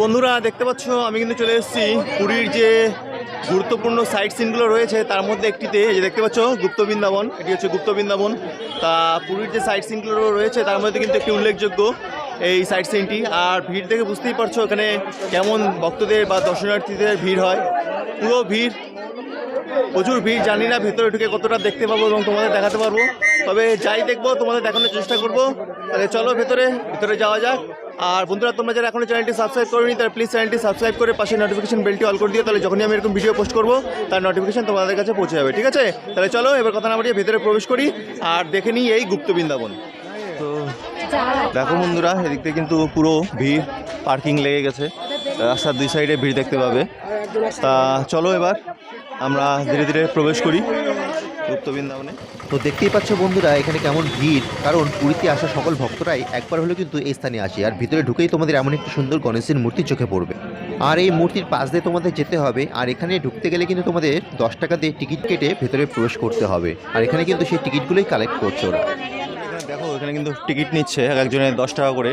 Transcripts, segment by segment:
বন্ধুরা, দেখতে পাচ্ছ, আমি কিন্তু চলে এসেছি পুরীর যে গুরুত্বপূর্ণ সাইট সিনগুলো রয়েছে, তার মধ্যে একটিতে। যে দেখতে পাচ্ছ, গুপ্ত বৃন্দাবন, এটি হচ্ছে গুপ্ত বৃন্দাবন। তা পুরীর যে সাইট সিনগুলো রয়েছে, তার মধ্যে কিন্তু একটি উল্লেখযোগ্য এই সাইট সিনটি আর ভিড় দেখে বুঝতেই পারছ এখানে কেমন ভক্তদের বা দর্শনার্থীদের ভিড় হয়। পুরো ভিড়, প্রচুর ভিড়, জানি না ভেতরে ঢুকে কতটা দেখতে পাবো এবং তোমাদের দেখাতে পারব। তবে যাই দেখব, তোমাদের দেখানোর চেষ্টা করব। তাহলে চলো ভেতরে ভেতরে যাওয়া যাক। আর বন্ধুরা, তোমরা যারা এখনও চ্যানেলটি সাবস্ক্রাইব করেনি, তাহলে প্লিজ চ্যানেলটি সাবস্ক্রাইব করে পাশে নোটিফিকেশন বেলটি অল করে দিও। তাহলে যখনই আমি এরকম ভিডিও পোস্ট করব, তার নোটিফিকেশন তোমাদের কাছে পৌঁছে যাবে, ঠিক আছে? তাহলে চলো, এবার কথা না বাড়িয়ে ভেতরে প্রবেশ করি, আর দেখে নিই এই গুপ্ত বৃন্দাবন। তো দেখো বন্ধুরা, এদিক থেকে কিন্তু পুরো ভিড় পার্কিং লেগে গেছে। রাস্তার দুই সাইডে ভিড় দেখতে পাবে। তা চলো এবার আমরা ধীরে ধীরে প্রবেশ করি। গুপ্ত বৃন্দাবনে তো দেখতেই পাচ্ছ বন্ধুরা এখানে কেমন ভিড়। কারণ পুরীতে আসা সকল ভক্তরাই একবার হলেও কিন্তু এই স্থানে আসে। আর ভিতরে ঢুকেই তোমাদের এমন একটি সুন্দর গণেশের মূর্তি চোখে পড়বে। আর এই মূর্তির পাশ দিয়ে তোমাদের যেতে হবে। আর এখানে ঢুকতে গেলে কিন্তু তোমাদের দশ টাকা দিয়ে টিকিট কেটে ভেতরে প্রবেশ করতে হবে। আর এখানে কিন্তু সেই টিকিটগুলোই কালেক্ট করছে ওরা। দেখো এখানে কিন্তু টিকিট নিচ্ছে এক একজনের দশ টাকা করে।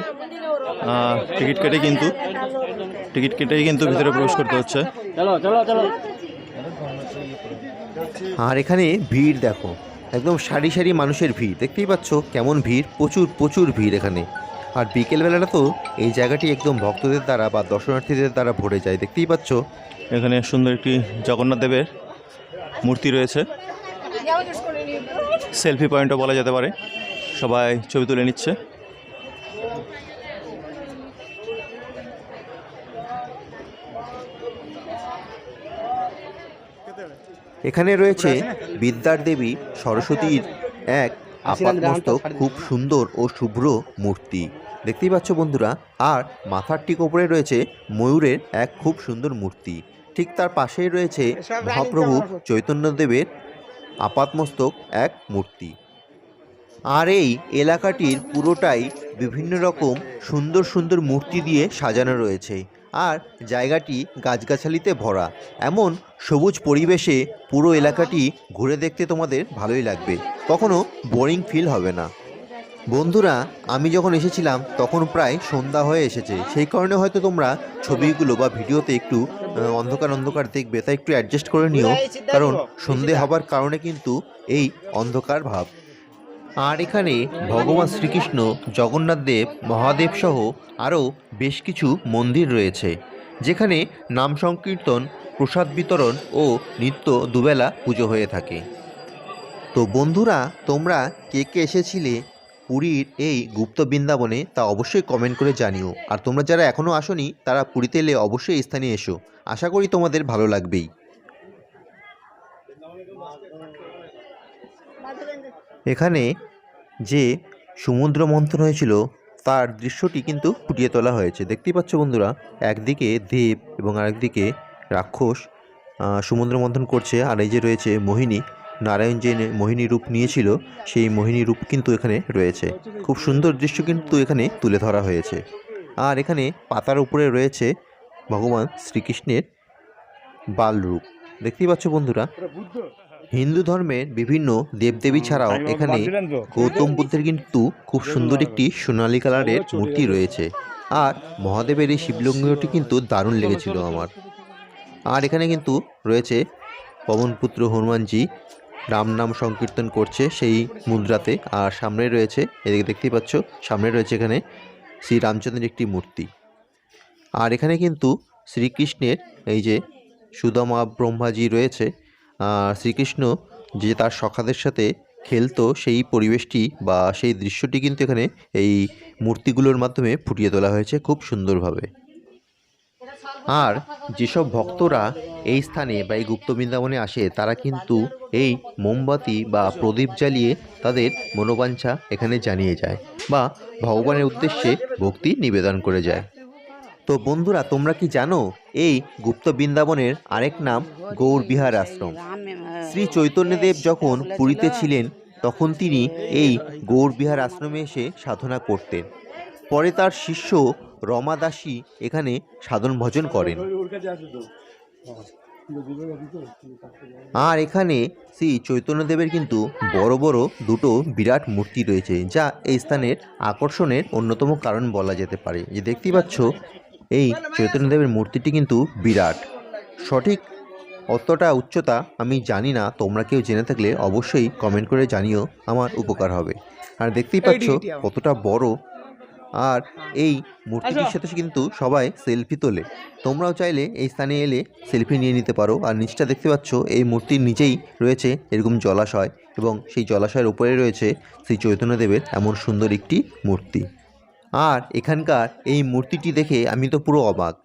টিকিট কেটে কিন্তু টিকিট কেটেই কিন্তু ভিতরে প্রবেশ করতে হচ্ছে। আর এখানে ভিড় দেখো, একদম সারি সারি মানুষের ভিড়। দেখতেই পাচ্ছ কেমন ভিড়, প্রচুর প্রচুর ভিড় এখানে। আর বিকেলবেলাটা তো এই জায়গাটি একদম ভক্তদের দ্বারা বা দর্শনার্থীদের দ্বারা ভরে যায়, দেখতেই পাচ্ছ। এখানে সুন্দর একটি জগন্নাথ দেবের মূর্তি রয়েছে। সেলফি পয়েন্টও বলা যেতে পারে। সবাই ছবি তুলে নিচ্ছে। এখানে রয়েছে বিদ্যার দেবী সরস্বতীর এক আপাতমস্তক খুব সুন্দর ও শুভ্র মূর্তি। দেখতেই পাচ্ছ বন্ধুরা, আর মাথার ঠিক ওপরে রয়েছে ময়ূরের এক খুব সুন্দর মূর্তি। ঠিক তার পাশেই রয়েছে মহাপ্রভু চৈতন্যদেবের আপাতমস্তক এক মূর্তি। আর এই এলাকাটির পুরোটাই বিভিন্ন রকম সুন্দর সুন্দর মূর্তি দিয়ে সাজানো রয়েছে। আর জায়গাটি গাছগাছালিতে ভরা। এমন সবুজ পরিবেশে পুরো এলাকাটি ঘুরে দেখতে তোমাদের ভালোই লাগবে। কখনো বোরিং ফিল হবে না। বন্ধুরা আমি যখন এসেছিলাম তখন প্রায় সন্ধ্যা হয়ে এসেছে। সেই কারণে হয়তো তোমরা ছবিগুলো বা ভিডিওতে একটু অন্ধকার অন্ধকার দেখবে তাই একটু অ্যাডজাস্ট করে নিও। কারণ সন্ধে হবার কারণে কিন্তু এই অন্ধকার ভাব। আর এখানে ভগবান শ্রীকৃষ্ণ, জগন্নাথ দেব, মহাদেব সহ আরও বেশ কিছু মন্দির রয়েছে, যেখানে নাম সংকীর্তন, প্রসাদ বিতরণ ও নিত্য দুবেলা পুজো হয়ে থাকে। তো বন্ধুরা, তোমরা কে কে এসেছিলে পুরীর এই গুপ্ত বৃন্দাবনে তা অবশ্যই কমেন্ট করে জানিও। আর তোমরা যারা এখনও আসোনি, তারা পুরীতে এলে অবশ্যই স্থানে এসো। আশা করি তোমাদের ভালো লাগবেই। এখানে যে সমুদ্র মন্থন হয়েছিল, তার দৃশ্যটি কিন্তু ফুটিয়ে তোলা হয়েছে। দেখতেই পাচ্ছ বন্ধুরা, একদিকে দেব এবং আরেকদিকে রাক্ষস সমুদ্র মন্থন করছে। আর এই যে রয়েছে মোহিনী, নারায়ণ যে মোহিনী রূপ নিয়েছিল, সেই মোহিনী রূপ কিন্তু এখানে রয়েছে। খুব সুন্দর দৃশ্য কিন্তু এখানে তুলে ধরা হয়েছে। আর এখানে পাতার উপরে রয়েছে ভগবান শ্রীকৃষ্ণের বাল রূপ দেখতেই পাচ্ছ বন্ধুরা হিন্দু ধর্মের বিভিন্ন দেবদেবী ছাড়াও এখানে গৌতম বুদ্ধের কিন্তু খুব সুন্দর একটি সোনালী কালারের মূর্তি রয়েছে। আর মহাদেবের এই শিবলিঙ্গটি কিন্তু দারুণ লেগেছিল আমার। আর এখানে কিন্তু রয়েছে পবনপুত্র হনুমানজি রাম নাম সংকীর্তন করছে সেই মুদ্রাতে। আর সামনে রয়েছে এদিকে দেখতেই পাচ্ছ সামনে রয়েছে এখানে শ্রী রামচন্দ্রের একটি মূর্তি। আর এখানে কিন্তু শ্রীকৃষ্ণের এই যে সুদামা ব্রহ্মাজি রয়েছে শ্রীকৃষ্ণ যে তার সখাদের সাথে খেলতো সেই পরিবেশটি বা সেই দৃশ্যটি কিন্তু এখানে এই মূর্তিগুলোর মাধ্যমে ফুটিয়ে তোলা হয়েছে খুব সুন্দরভাবে। আর যেসব ভক্তরা এই স্থানে বা এই গুপ্ত বৃন্দাবনে আসে, তারা কিন্তু এই মোমবাতি বা প্রদীপ জ্বালিয়ে তাদের মনোবাঞ্ছা এখানে জানিয়ে যায় বা ভগবানের উদ্দেশ্যে ভক্তি নিবেদন করে যায়। তো বন্ধুরা, তোমরা কি জানো, এই গুপ্ত বৃন্দাবনের আরেক নাম গৌর বিহার আশ্রম। শ্রী চৈতন্যদেব যখন পুরীতে ছিলেন, তখন তিনি এই গৌর বিহার আশ্রমে এসে সাধনা করতেন। পরে তার শিষ্য রমা দাসী এখানে সাধন ভজন করেন। আর এখানে শ্রী চৈতন্যদেবের কিন্তু বড় বড় দুটো বিরাট মূর্তি রয়েছে, যা এই স্থানের আকর্ষণের অন্যতম কারণ বলা যেতে পারে। যে দেখতেই পাচ্ছ এই চৈতন্যদেবের মূর্তিটি কিন্তু বিরাট। সঠিক অতটা উচ্চতা আমি জানি না তোমরা কেউ জেনে থাকলে অবশ্যই কমেন্ট করে জানিও আমার উপকার হবে। আর দেখতেই পাচ্ছ কতটা বড়। আর এই মূর্তিটির সাথে কিন্তু সবাই সেলফি তোলে। তোমরাও চাইলে এই স্থানে এলে সেলফি নিয়ে নিতে পারো। আর নিচটা দেখতে পাচ্ছ এই মূর্তির নিচেই রয়েছে এরকম জলাশয়। এবং সেই জলাশয়ের উপরে রয়েছে শ্রী চৈতন্যদেবের এমন সুন্দর একটি মূর্তি। আর এখানকার এই মূর্তিটি দেখে আমি তো পুরো অবাক।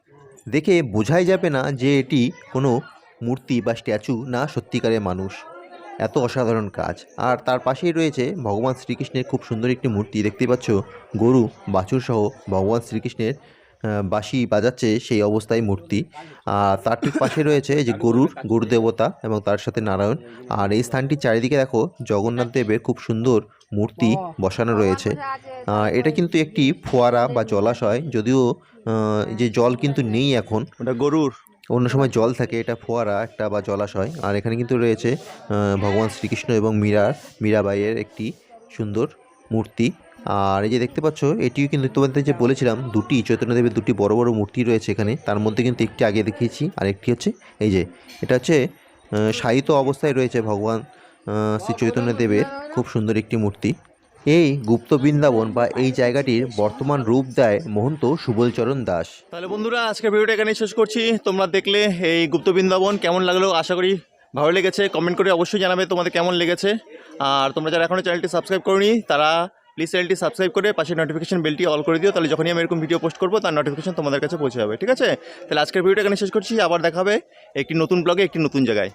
দেখে বোঝাই যাবে না যে এটি কোনো মূর্তি বা স্ট্যাচু না সত্যিকারের মানুষ। এত অসাধারণ কাজ। আর তার পাশেই রয়েছে ভগবান শ্রীকৃষ্ণের খুব সুন্দর একটি মূর্তি। দেখতে পাচ্ছ, গরু, বাছুর সহ ভগবান শ্রীকৃষ্ণের বাঁশি বাজাচ্ছে সেই অবস্থায় মূর্তি। আর তার ঠিক পাশে রয়েছে যে গরুর, গরু দেবতা এবং তার সাথে নারায়ণ। আর এই স্থানটির চারিদিকে দেখো, জগন্নাথ দেবের খুব সুন্দর মূর্তি বসানো রয়েছে। এটা কিন্তু একটি ফোয়ারা বা জলাশয় যদিও যে জল কিন্তু নেই এখন। ওটা গরুর। অন্য সময় জল থাকে এটা ফোয়ারা একটা বা জলাশয়। আর এখানে কিন্তু রয়েছে ভগবান শ্রীকৃষ্ণ এবং মীরা মীরাবাইয়ের একটি সুন্দর মূর্তি। আর এই যে দেখতে পাচ্ছ এটিও কিন্তু তোমাদের যে বলেছিলাম দুটি চৈতন্যদেবের দুটি বড় বড় মূর্তি রয়েছে এখানে। তার মধ্যে কিন্তু একটি আগে দেখিয়েছি আর একটি হচ্ছে এই যে এটা হচ্ছে আহ, অবস্থায় রয়েছে ভগবান আহ, চৈতন্য চৈতন্যদেবের খুব সুন্দর একটি মূর্তি। এই গুপ্ত বৃন্দাবন বা এই জায়গাটির বর্তমান রূপ দেয় মহন্ত সুবলচরণ দাস। তাহলে বন্ধুরা আজকের ভিডিওটা এখানে শেষ করছি। তোমরা দেখলে এই গুপ্ত বৃন্দাবন কেমন লাগল আশা করি ভালো লেগেছে। কমেন্ট করে অবশ্যই জানাবে তোমাদের কেমন লেগেছে। আর তোমরা যারা এখনও চ্যানেলটি সাবস্ক্রাইব করনি তারা প্লিজ চ্যানেলটি সাবস্ক্রাইব করে পাশে নোটিফিকেশন বেলটি অল করে দিও। তাহলে যখনই আমি এরকম ভিডিও পোস্ট করব তার নোটিফিকেশন তোমাদের কাছে পৌঁছে যাবে ঠিক আছে? তাহলে আজকের ভিডিওটা এখানে শেষ করছি। আবার দেখাবে একটি নতুন ব্লগে একটি নতুন জায়গায়।